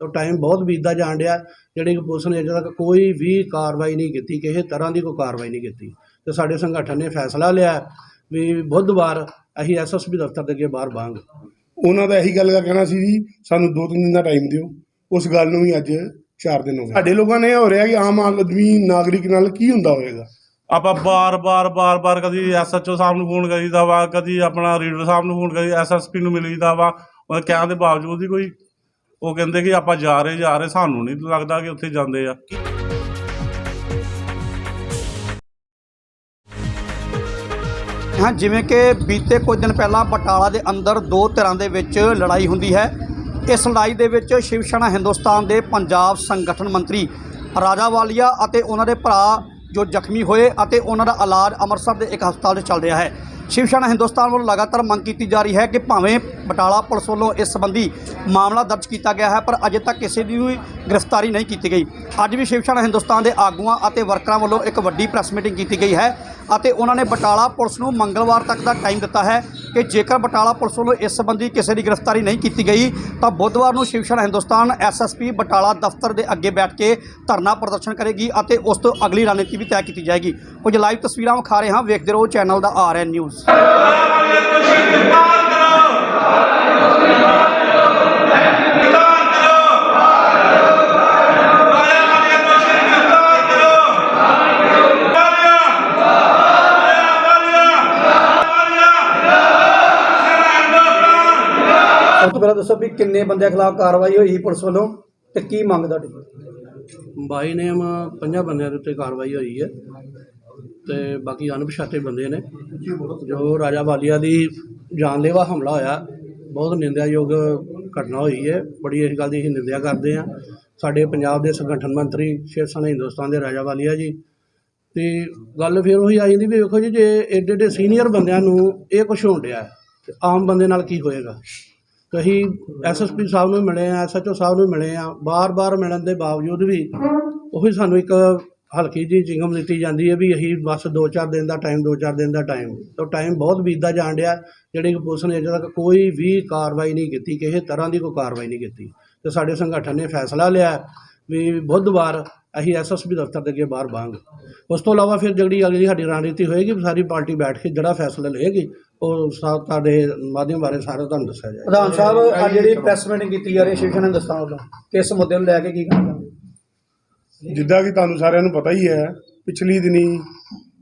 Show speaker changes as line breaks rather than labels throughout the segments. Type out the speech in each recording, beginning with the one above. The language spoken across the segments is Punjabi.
ਤਾਂ ਟਾਈਮ ਬਹੁਤ ਬੀਤਦਾ ਜਾਣ ਡਿਆ। ਜਿਹੜੀ ਕਿ ਪੁਲਿਸ ਨੇ ਅਜੇ ਤੱਕ ਕੋਈ ਵੀ ਕਾਰਵਾਈ ਨਹੀਂ ਕੀਤੀ ਕਿਸੇ ਤਰ੍ਹਾਂ ਦੀ ਕੋਈ ਕਾਰਵਾਈ ਨਹੀਂ ਕੀਤੀ। ਤੇ ਸਾਡੇ ਸੰਗਠਨ ਨੇ ਫੈਸਲਾ ਲਿਆ ਵੀ ਬੁੱਧਵਾਰ ਅਸੀਂ ਐਸਐਸਪੀ ਦਫ਼ਤਰ ਦੇ ਅੱਗੇ ਬਾਹਰ ਬਾਂਗੇ
ਉਹਨਾਂ ਦਾ ਇਹੀ ਗੱਲ ਦਾ ਕਹਿਣਾ ਸੀ ਜੀ ਸਾਨੂੰ ਦੋ ਤਿੰਨ ਦਿਨ ਦਾ ਟਾਈਮ ਦਿਓ। ਉਸ ਗੱਲ ਨੂੰ ਵੀ ਅੱਜ 4 ਦਿਨ ਹੋ ਗਏ। ਸਾਡੇ ਲੋਕਾਂ ਨੇ ਇਹ ਹੋ ਰਿਹਾ ਕਿ ਆਮ ਆਦਮੀ ਨਾਗਰਿਕ ਨਾਲ ਕੀ ਹੁੰਦਾ ਹੋਵੇਗਾ?
ਆਪਾਂ ਬਾਰ-ਬਾਰ ਬਾਰ-ਬਾਰ ਕਦੀ ਐਸਐਚਓ ਸਾਹਿਬ ਨੂੰ ਫੋਨ ਕਰੀਦਾ ਵਾ ਕਦੀ ਆਪਣਾ ਰੀਡਰ ਸਾਹਿਬ ਨੂੰ ਫੋਨ ਕਰੀ ਐਸਐਸਪੀ ਨੂੰ ਮਿਲੀਦਾ ਵਾ। ਉਹ ਕਹਿਣ ਦੇ ਬਾਵਜੂਦ ਹੀ ਕੋਈ ਉਹ ਕਹਿੰਦੇ ਕਿ ਆਪਾਂ ਜਾ ਰਹੇ ਜਾ ਰਹੇ, ਸਾਨੂੰ ਨਹੀਂ ਲੱਗਦਾ ਕਿ ਉੱਥੇ ਜਾਂਦੇ ਆ।
ਹਾਂ, ਜਿਵੇਂ ਕਿ ਬੀਤੇ ਕੁਝ ਦਿਨ ਪਹਿਲਾਂ ਬਟਾਲਾ ਦੇ ਅੰਦਰ ਦੋ ਧਿਰਾਂ ਦੇ ਵਿੱਚ ਲੜਾਈ ਹੁੰਦੀ ਹੈ। ਇਸ ਲੜਾਈ ਦੇ ਵਿੱਚ ਸ਼ਿਵ ਸੈਨਾ ਹਿੰਦੁਸਤਾਨ ਦੇ ਪੰਜਾਬ ਸੰਗਠਨ ਮੰਤਰੀ ਰਾਜਾ ਵਾਲੀਆ ਅਤੇ ਉਹਨਾਂ ਦੇ ਭਰਾ ਜੋ ਜ਼ਖਮੀ ਹੋਏ ਅਤੇ ਉਹਨਾਂ ਦਾ ਇਲਾਜ ਅੰਮ੍ਰਿਤਸਰ ਦੇ ਇੱਕ ਹਸਪਤਾਲ 'ਚ ਚੱਲ ਰਿਹਾ ਹੈ। ਸ਼ਿਵ ਸੈਨਾ ਹਿੰਦੁਸਤਾਨ ਵੱਲੋਂ ਲਗਾਤਾਰ ਮੰਗ ਕੀਤੀ ਜਾ ਰਹੀ ਹੈ ਕਿ ਭਾਵੇਂ ਬਟਾਲਾ ਪੁਲਿਸ ਵੱਲੋਂ ਇਸ ਸੰਬੰਧੀ ਮਾਮਲਾ ਦਰਜ ਕੀਤਾ ਗਿਆ ਹੈ, ਪਰ ਅਜੇ ਤੱਕ ਕਿਸੇ ਦੀ ਵੀ ਗ੍ਰਿਫਤਾਰੀ ਨਹੀਂ ਕੀਤੀ ਗਈ। ਅੱਜ ਵੀ ਸ਼ਿਵ ਸੈਨਾ ਹਿੰਦੁਸਤਾਨ ਦੇ ਆਗੂਆਂ ਅਤੇ ਵਰਕਰਾਂ ਵੱਲੋਂ ਇੱਕ ਵੱਡੀ ਪ੍ਰੈਸ ਮੀਟਿੰਗ ਕੀਤੀ ਗਈ ਹੈ ਅਤੇ ਉਹਨਾਂ ਨੇ ਬਟਾਲਾ ਪੁਲਿਸ ਨੂੰ ਮੰਗਲਵਾਰ ਤੱਕ ਦਾ ਟਾਈਮ ਦਿੱਤਾ ਹੈ। ਕਿ ਜੇਕਰ ਬਟਾਲਾ ਪੁਲਿਸ ਵੱਲੋਂ ਇਸ ਸੰਬੰਧੀ ਕਿਸੇ ਦੀ ਗ੍ਰਿਫਤਾਰੀ ਨਹੀਂ ਕੀਤੀ ਗਈ, ਤਾਂ ਬੁੱਧਵਾਰ ਨੂੰ ਸ਼ਿਵ ਸੈਨਾ ਹਿੰਦੁਸਤਾਨ ਐਸਐਸਪੀ ਬਟਾਲਾ ਦਫ਼ਤਰ ਦੇ ਅੱਗੇ ਬੈਠ ਕੇ ਧਰਨਾ ਪ੍ਰਦਰਸ਼ਨ ਕਰੇਗੀ ਅਤੇ ਉਸ ਤੋਂ ਅਗਲੀ ਰਣਨੀਤੀ ਵੀ ਤੈਅ ਕੀਤੀ ਜਾਏਗੀ। ਕੁਝ ਲਾਈਵ ਤਸਵੀਰਾਂ ਵਿਖਾ ਰਹੇ ਹਾਂ, ਵੇਖਦੇ ਰਹੋ ਚੈਨਲ ਦਾ ਆਰਐਨ ਨਿਊਜ਼। ਉਸ ਤੋਂ ਪਹਿਲਾਂ ਦੱਸੋ ਵੀ ਕਿੰਨੇ ਬੰਦਿਆਂ ਖਿਲਾਫ ਕਾਰਵਾਈ ਹੋਈ ਸੀ ਪੁਲਿਸ ਵੱਲੋਂ ਤੇ ਕੀ ਮੰਗ ਤੁਹਾਡੀ?
ਬਾਈ ਨੇਮ ਪੰਜਾਂ ਬੰਦਿਆਂ ਦੇ ਉੱਤੇ ਕਾਰਵਾਈ ਹੋਈ ਹੈ ਤੇ ਬਾਕੀ ਅਣਪਛਾਤੇ ਬੰਦੇ ਨੇ। ਜੋ ਰਾਜਾ ਵਾਲੀਆ ਦੀ ਜਾਨਲੇਵਾ ਹਮਲਾ ਹੋਇਆ, ਬਹੁਤ ਨਿੰਦਿਆਯੋਗ ਘਟਨਾ ਹੋਈ ਹੈ। ਬੜੀ ਇਸ ਗੱਲ ਦੀ ਅਸੀਂ ਨਿੰਦਿਆ ਕਰਦੇ ਹਾਂ। ਸਾਡੇ ਪੰਜਾਬ ਦੇ ਸੰਗਠਨ ਮੰਤਰੀ ਸ਼ਿਵ ਸੈਨਾ ਹਿੰਦੁਸਤਾਨ ਦੇ ਰਾਜਾ ਵਾਲੀਆ ਜੀ। ਤੇ ਗੱਲ ਫਿਰ ਉਹੀ ਆ ਜਾਂਦੀ ਵੀ ਵੇਖੋ ਜੀ, ਜੇ ਐਡੇ ਐਡੇ ਸੀਨੀਅਰ ਬੰਦਿਆਂ ਨੂੰ ਇਹ ਕੁਝ ਹੋਣ ਡਿਆ ਤੇ ਆਮ ਬੰਦੇ ਨਾਲ ਕੀ ਹੋਏਗਾ? ਤੇ ਅਸੀਂ ਐਸਐਸਪੀ ਸਾਹਿਬ ਨੂੰ ਮਿਲੇ ਆ ਐਸਐਚਓ ਸਾਹਿਬ ਨੂੰ ਮਿਲੇ ਆ। ਬਾਰ-ਬਾਰ ਮਿਲਣ ਦੇ ਬਾਵਜੂਦ ਵੀ ਉਹੀ ਸਾਨੂੰ ਇੱਕ ਹਲਕੀ ਜੀ ਜਿੰਗਮ ਦਿੱਤੀ ਜਾਂਦੀ ਹੈ ਵੀ ਅਸੀਂ ਬਸ 2-4 ਦਿਨ ਦਾ ਟਾਈਮ 2-4 ਦਿਨ ਦਾ ਟਾਈਮ ਤਾਂ ਟਾਈਮ ਬਹੁਤ ਬੀਤਦਾ ਜਾਣ ਡਿਆ। ਜਿਹੜੀ ਕਿ ਪੁਲਿਸ ਨੇ ਅਜੇ ਤੱਕ ਕੋਈ ਵੀ ਕਾਰਵਾਈ ਨਹੀਂ ਕੀਤੀ, ਕਿਸੇ ਤਰ੍ਹਾਂ ਦੀ ਕੋਈ ਕਾਰਵਾਈ ਨਹੀਂ ਕੀਤੀ। ਤੇ ਸਾਡੇ ਸੰਗਠਨ ਨੇ ਫੈਸਲਾ ਲਿਆ। ਵੀ ਬੁੱਧਵਾਰ ਅਸੀਂ ਐਸਐਸਪੀ ਦਫ਼ਤਰ ਦੇ ਅੱਗੇ ਬਾਹਰ ਬਾਂਗੇ। ਉਸ ਤੋਂ ਇਲਾਵਾ ਫਿਰ ਜਿਹੜੀ ਅਗਲੀ ਸਾਡੀ ਰਣਨੀਤੀ ਹੋਏਗੀ ਸਾਰੀ ਪਾਰਟੀ ਬੈਠ ਕੇ ਜਿਹੜਾ ਫੈਸਲਾ ਲਏਗੀ ਉਹ ਸਾ- ਤੁਹਾਡੇ ਮਾਧਿਅਮ ਬਾਰੇ ਸਾਰਾ ਤੁਹਾਨੂੰ ਦੱਸਿਆ ਜਾਏਗਾ।
ਪ੍ਰਧਾਨ ਸਾਹਿਬ ਅੱਜ ਜਿਹੜੀ ਪ੍ਰੈਸ ਮੀਟਿੰਗ ਕੀਤੀ ਜਾ ਰਹੀ ਹੈ ਸ਼ਿਵ ਸੈਨਾ ਹਿੰਦੁਸਤਾਨ ਵੱਲੋਂ ਕਿਸ ਮੁੱਦੇ ਨੂੰ ਲੈ ਕੇ ਕੀ ਕਹਿਣਾ ਚਾਹੁੰਦੇ
ਜਿੱਦਾਂ ਕਿ ਤੁਹਾਨੂੰ ਸਾਰਿਆਂ ਨੂੰ ਪਤਾ ਹੀ ਹੈ ਪਿਛਲੀ ਦਿਨੀ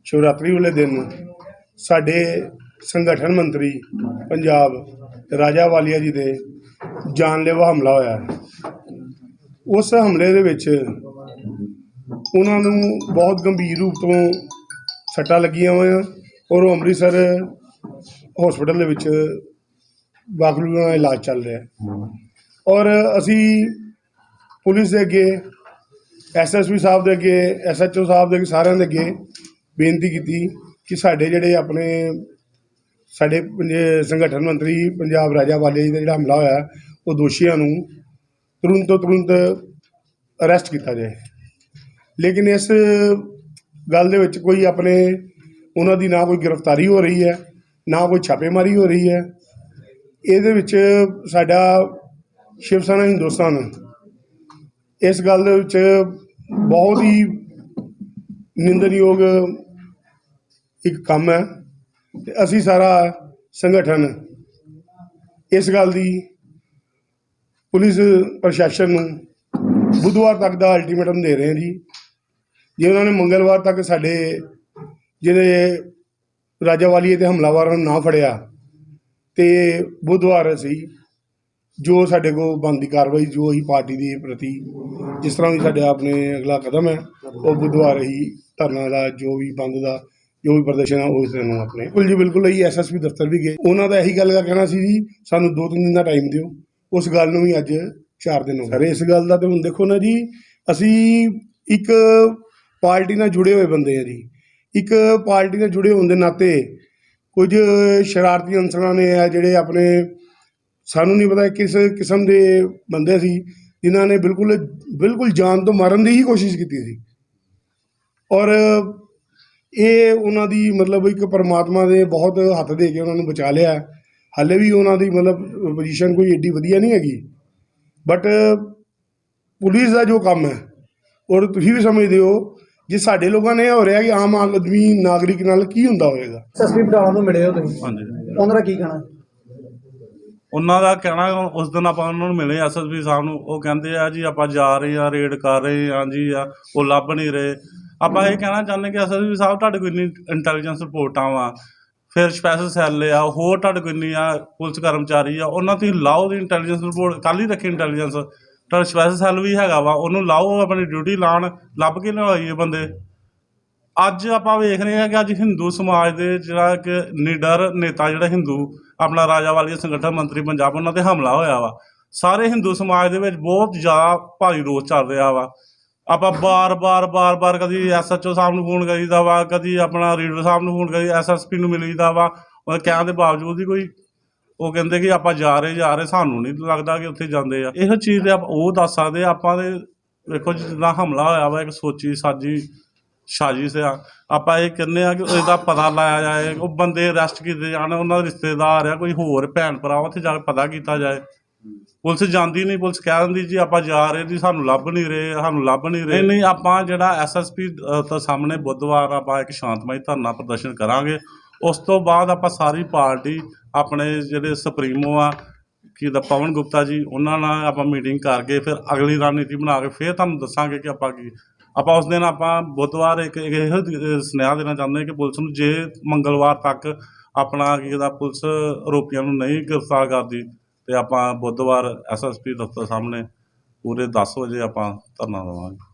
ਸ਼ਿਵਰਾਤਰੀ ਵਾਲੇ ਦਿਨ ਸਾਡੇ ਸੰਗਠਨ ਮੰਤਰੀ ਪੰਜਾਬ ਰਾਜਾ ਵਾਲੀਆ ਜੀ ਦੇ ਜਾਨਲੇਵਾ ਹਮਲਾ ਹੋਇਆ ਹੈ। ਉਸ ਹਮਲੇ ਦੇ ਵਿੱਚ ਉਹਨਾਂ ਨੂੰ ਬਹੁਤ ਗੰਭੀਰ ਰੂਪ ਤੋਂ ਸੱਟਾਂ ਲੱਗੀਆਂ ਹੋਈਆਂ ਔਰ ਉਹ ਅੰਮ੍ਰਿਤਸਰ ਹਸਪੀਟਲ ਦੇ ਵਿੱਚ ਦਾਖਲ ਦਾ ਇਲਾਜ ਚੱਲ ਰਿਹਾ। ਔਰ ਅਸੀਂ ਪੁਲਿਸ ਦੇ ਅੱਗੇ ਐਸਐਸਪੀ ਸਾਹਿਬ ਦੇ ਅੱਗੇ ਐਸਐਚਓ ਸਾਹਿਬ ਦੇ ਅੱਗੇ ਸਾਰਿਆਂ ਦੇ ਅੱਗੇ ਬੇਨਤੀ ਕੀਤੀ ਕਿ ਸਾਡੇ ਜਿਹੜੇ ਆਪਣੇ ਸਾਡੇ ਪੰਜ- ਸੰਗਠਨ ਮੰਤਰੀ ਪੰਜਾਬ ਰਾਜਾ ਵਾਲੇ ਜੀ ਦਾ ਜਿਹੜਾ ਹਮਲਾ ਹੋਇਆ, ਉਹ ਦੋਸ਼ੀਆਂ ਨੂੰ ਤੁਰੰਤ ਤੋਂ ਤੁਰੰਤ ਅਰੈਸਟ ਕੀਤਾ ਜਾਏ। ਲੇਕਿਨ ਇਸ ਗੱਲ ਦੇ ਵਿੱਚ ਕੋਈ ਆਪਣੇ ਉਹਨਾਂ ਦੀ ਨਾ ਕੋਈ ਗ੍ਰਿਫਤਾਰੀ ਹੋ ਰਹੀ ਹੈ, ਨਾ ਕੋਈ ਛਾਪੇਮਾਰੀ ਹੋ ਰਹੀ ਹੈ। ਇਹਦੇ ਵਿੱਚ ਸਾਡਾ ਸ਼ਿਵ ਸੈਨਾ ਹਿੰਦੁਸਤਾਨ ਇਸ ਗੱਲ ਦੇ ਵਿੱਚ ਬਹੁਤ ਹੀ ਨਿੰਦਨਯੋਗ ਇੱਕ ਕੰਮ ਹੈ। ਤੇ ਅਸੀਂ ਸਾਰਾ ਸੰਗਠਨ ਇਸ ਗੱਲ ਦੀ ਪੁਲਿਸ ਪ੍ਰਸ਼ਾਸਨ ਨੂੰ ਬੁੱਧਵਾਰ ਤੱਕ ਦਾ ਅਲਟੀਮੇਟਮ ਦੇ ਰਹੇ ਹਾਂ ਜੀ। ਜੇ ਉਹਨਾਂ ਨੇ ਮੰਗਲਵਾਰ ਤੱਕ ਸਾਡੇ ਜਿਹੜੇ ਰਾਜਾਵਾਲੀਏ ਤੇ ਹਮਲਾਵਰਾਂ ਨੂੰ ਨਾ ਫੜਿਆ, ਤੇ ਬੁੱਧਵਾਰ ਅਸੀਂ ਜੋ ਸਾਡੇ ਕੋਲ ਬਣਦੀ ਕਾਰਵਾਈ, ਜੋ ਹੀ ਪਾਰਟੀ ਦੇ ਪ੍ਰਤੀ ਜਿਸ ਤਰ੍ਹਾਂ ਵੀ ਸਾਡੇ ਆਪਣੇ ਅਗਲਾ ਕਦਮ ਹੈ, ਉਹ ਬੁੱਧਵਾਰ ਹੀ ਧਰਨਾ ਦਾ, ਜੋ ਵੀ ਬੰਦ ਦਾ, ਜੋ ਵੀ ਪ੍ਰਦਰਸ਼ਨ ਹੈ ਉਸ ਨੂੰ ਆਪਣੇ। ਬਿਲਕੁਲ ਜੀ, ਬਿਲਕੁਲ ਅਸੀਂ ਐਸਐਸਪੀ ਦਫ਼ਤਰ ਵੀ ਗਏ। ਉਹਨਾਂ ਦਾ ਇਹੀ ਗੱਲ ਦਾ ਕਹਿਣਾ ਸੀ ਜੀ, ਸਾਨੂੰ ਦੋ ਤਿੰਨ ਦਿਨ ਦਾ ਟਾਈਮ ਦਿਓ। ਉਸ ਗੱਲ ਨੂੰ ਵੀ ਅੱਜ 4 ਦਿਨ ਹੋ ਗਏ। ਸਰ, ਇਸ ਗੱਲ ਦਾ ਤੇ ਹੁਣ ਦੇਖੋ ਨਾ ਜੀ, ਅਸੀਂ ਇੱਕ ਪਾਰਟੀ ਨਾਲ ਜੁੜੇ ਹੋਏ ਬੰਦੇ ਆ ਜੀ। ਇੱਕ ਪਾਰਟੀ ਨਾਲ ਜੁੜੇ ਹੋਣ ਦੇ ਨਾਤੇ ਕੁਝ ਸ਼ਰਾਰਤੀ ਅੰਸਰਾਂ ਨੇ ਆ ਜਿਹੜੇ ਆਪਣੇ, ਸਾਨੂੰ ਨਹੀਂ ਪਤਾ ਕਿਸ ਕਿਸਮ ਦੇ ਬੰਦੇ ਸੀ, ਜਿਨ੍ਹਾਂ ਨੇ ਬਿਲਕੁਲ ਬਿਲਕੁਲ ਜਾਨ ਤੋਂ ਮਾਰਨ ਦੀ ਹੀ ਕੋਸ਼ਿਸ਼ ਕੀਤੀ ਸੀ। ਔਰ ਇਹ ਉਹਨਾਂ ਦੀ ਮਤਲਬ ਇੱਕ ਪਰਮਾਤਮਾ ਦੇ ਬਹੁਤ ਹੱਥ ਦੇ ਕੇ ਉਹਨਾਂ ਨੂੰ ਬਚਾ ਲਿਆ। ਹਾਲੇ ਵੀ ਉਹਨਾਂ ਦੀ ਮਤਲਬ ਪੋਜੀਸ਼ਨ ਕੋਈ ਏਡੀ ਵਧੀਆ ਨਹੀਂ ਹੈਗੀ। ਬਟ ਪੁਲਿਸ ਦਾ ਜੋ ਕੰਮ ਹੈ ਔਰ ਤੁਸੀਂ ਵੀ ਸਮਝਦੇ ਹੋ ਜੇ ਸਾਡੇ ਲੋਕਾਂ ਨੇ ਹੋ ਰਿਹਾ ਕਿ ਆਮ ਆਦਮੀ ਨਾਗਰਿਕ ਨਾਲ ਕੀ ਹੁੰਦਾ ਹੋਵੇਗਾ?
ਐਸਐਸਪੀ ਬਟਾਲਾ ਨੂੰ ਮਿਲੇ ਹੋ ਤੁਸੀਂ?
ਹਾਂਜੀ।
ਉਹਨਾਂ ਦਾ ਕੀ ਕਹਿਣਾ?
ਉਹਨਾਂ ਦਾ ਕਹਿਣਾ ਉਸ ਦਿਨ ਆਪਾਂ ਉਹਨਾਂ ਨੂੰ ਮਿਲੇ ਐਸਐਸਪੀ ਸਾਹਿਬ ਨੂੰ। ਉਹ ਕਹਿੰਦੇ ਆ ਜੀ ਆਪਾਂ ਜਾ ਰਹੇ ਆ ਰੇਡ ਕਰ ਰਹੇ ਆ ਜੀ ਆ ਉਹ ਲੱਭ ਨਹੀਂ ਰਹੇ। ਆਪਾਂ ਇਹ ਕਹਿਣਾ ਚਾਹੁੰਦੇ ਕਿ ਐਸਐਸਪੀ ਸਾਹਿਬ ਤੁਹਾਡੇ ਕੋਲ ਇੰਨੀ ਇੰਟੈਲੀਜੈਂਸ ਰਿਪੋਰਟਾਂ ਵਾ। ਫਿਰ ਸਪੈਸ਼ਲ ਸੈੱਲ ਆ ਹੋਰ ਤੁਹਾਡੇ ਕੋਲ ਇੰਨੀ ਆ ਪੁਲਿਸ ਕਰਮਚਾਰੀ ਆ, ਉਹਨਾਂ ਤੁਸੀਂ ਲਾਓ ਦੀ ਇੰਟੈਲੀਜੈਂਸ ਰਿਪੋਰਟ ਕੱਲ ਹੀ ਰੱਖੀ ਇੰਟੈਲੀਜੈਂਸ ਤੁਹਾਡਾ ਸਪੈਸ਼ਲ ਸੈੱਲ ਵੀ ਹੈਗਾ ਵਾ, ਉਹਨੂੰ ਲਾਓ ਆਪਣੀ ਡਿਊਟੀ ਲਾਣ, ਲੱਭ ਕੇ ਲਿਆਈਏ ਬੰਦੇ। ਅੱਜ ਆਪਾਂ ਵੇਖ ਰਹੇ ਹਾਂ ਕਿ ਅੱਜ ਹਿੰਦੂ ਸਮਾਜ ਦੇ ਜਿਹੜਾ ਕਿ ਨਿਡਰ ਨੇਤਾ, ਜਿਹੜਾ ਹਿੰਦੂ, ਆਪਣਾ ਰਾਜਾ ਵਾਲੀ ਸੰਗਠਨ ਮੰਤਰੀ ਪੰਜਾਬ, ਉਹਨਾਂ ਤੇ ਹਮਲਾ ਹੋਇਆ ਵਾ। ਸਾਰੇ ਹਿੰਦੂ ਸਮਾਜ ਦੇ ਵਿੱਚ ਬਹੁਤ ਜ਼ਿਆਦਾ ਭਾਰੀ ਰੋਸ ਚੱਲ ਰਿਹਾ ਵਾ। ਆਪਾਂ ਬਾਰ-ਬਾਰ ਬਾਰ-ਬਾਰ ਕਦੀ ਐਸਐਚਓ ਸਾਹਿਬ ਨੂੰ ਫੋਨ ਕਰੀਦਾ ਵਾ, ਕਦੀ ਆਪਣਾ ਰੀਡਰ ਸਾਹਿਬ ਨੂੰ ਫੋਨ ਕਰੀ ਐਸਐਸਪੀ ਨੂੰ ਮਿਲੀਦਾ ਵਾ, ਉਹ ਕਹਿਣ ਦੇ ਬਾਵਜੂਦ ਹੀ ਕੋਈ, ਉਹ ਕਹਿੰਦੇ ਕਿ ਆਪਾਂ ਜਾ ਰਹੇ ਜਾ ਰਹੇ, ਸਾਨੂੰ ਨਹੀਂ ਲੱਗਦਾ ਕਿ ਉੱਥੇ ਜਾਂਦੇ ਆ। ਇਹੋ ਚੀਜ਼ ਤੇ ਆਪਾਂ ਉਹ ਦੱਸ ਸਕਦੇ ਆਪਾਂ ਦੇ ਵੇਖੋ ਜਿੱਦਾਂ ਹਮਲਾ ਹੋਇਆ ਵਾ, ਇੱਕ ਸੋਚੀ ਸਾਜੀ ਸਾਜ਼ਿਸ਼ ਆ, ਆਪਾਂ ਇਹ ਕਹਿੰਦੇ ਆ ਕਿ ਇਹਦਾ ਪਤਾ ਲਾਇਆ ਜਾਏ, ਉਹ ਬੰਦੇ ਅਰੈਸਟ ਕੀਤੇ ਜਾਣ, ਉਹਨਾਂ ਦੇ ਰਿਸ਼ਤੇਦਾਰ ਆ, ਕੋਈ ਹੋਰ ਭੈਣ ਭਰਾ, ਉੱਥੇ ਜਾ ਕੇ ਪਤਾ ਕੀਤਾ ਜਾਏ। ਪੁਲਿਸ ਜਾਂਦੀ ਨਹੀਂ ਪੁਲਿਸ ਕਹਿ ਦਿੰਦੀ ਜੀ ਆਪਾਂ ਜਾ ਰਹੇ ਜੀ ਸਾਨੂੰ ਲੱਭ ਨਹੀਂ ਰਹੇ ਸਾਨੂੰ ਲੱਭ ਨਹੀਂ ਰਹੇ। ਨਹੀਂ ਆਪਾਂ ਜਿਹੜਾ ਐਸਐਸਪੀ ਤੋਂ ਸਾਹਮਣੇ ਬੁੱਧਵਾਰ ਆਪਾਂ ਇੱਕ ਸ਼ਾਂਤਮਈ ਧਰਨਾ ਪ੍ਰਦਰਸ਼ਨ ਕਰਾਂਗੇ। ਉਸ ਤੋਂ ਬਾਅਦ ਆਪਾਂ ਸਾਰੀ ਪਾਰਟੀ ਆਪਣੇ ਜਿਹੜੇ ਸੁਪਰੀਮੋ ਆ ਕੀ ਦਾ ਪਵਨ ਗੁਪਤਾ ਜੀ ਉਹਨਾਂ ਨਾਲ ਆਪਾਂ ਮੀਟਿੰਗ ਕਰਕੇ ਫਿਰ ਅਗਲੀ ਰਣਨੀਤੀ ਬਣਾ ਕੇ ਫਿਰ ਤੁਹਾਨੂੰ ਦੱਸਾਂਗੇ ਕਿ ਆਪਾਂ ਕੀ। ਆਪਾਂ ਉਸ ਦਿਨ ਆਪਾਂ ਬੁੱਧਵਾਰ ਇੱਕ ਇਹੋ ਸੁਨੇਹਾ ਦੇਣਾ ਚਾਹੁੰਦੇ ਕਿ ਪੁਲਿਸ ਨੂੰ ਜੇ ਮੰਗਲਵਾਰ ਤੱਕ ਆਪਣਾ ਕੀ ਦਾ ਪੁਲਿਸ ਆਰੋਪੀਆਂ ਨੂੰ ਨਹੀਂ ਗ੍ਰਿਫਤਾਰ ਕਰਦੀ ਅਤੇ ਆਪਾਂ ਬੁੱਧਵਾਰ ਐਸਐਸਪੀ ਦਫ਼ਤਰ ਸਾਹਮਣੇ ਪੂਰੇ ਦਸ ਵਜੇ ਆਪਾਂ ਧਰਨਾ ਦੇਵਾਂਗੇ।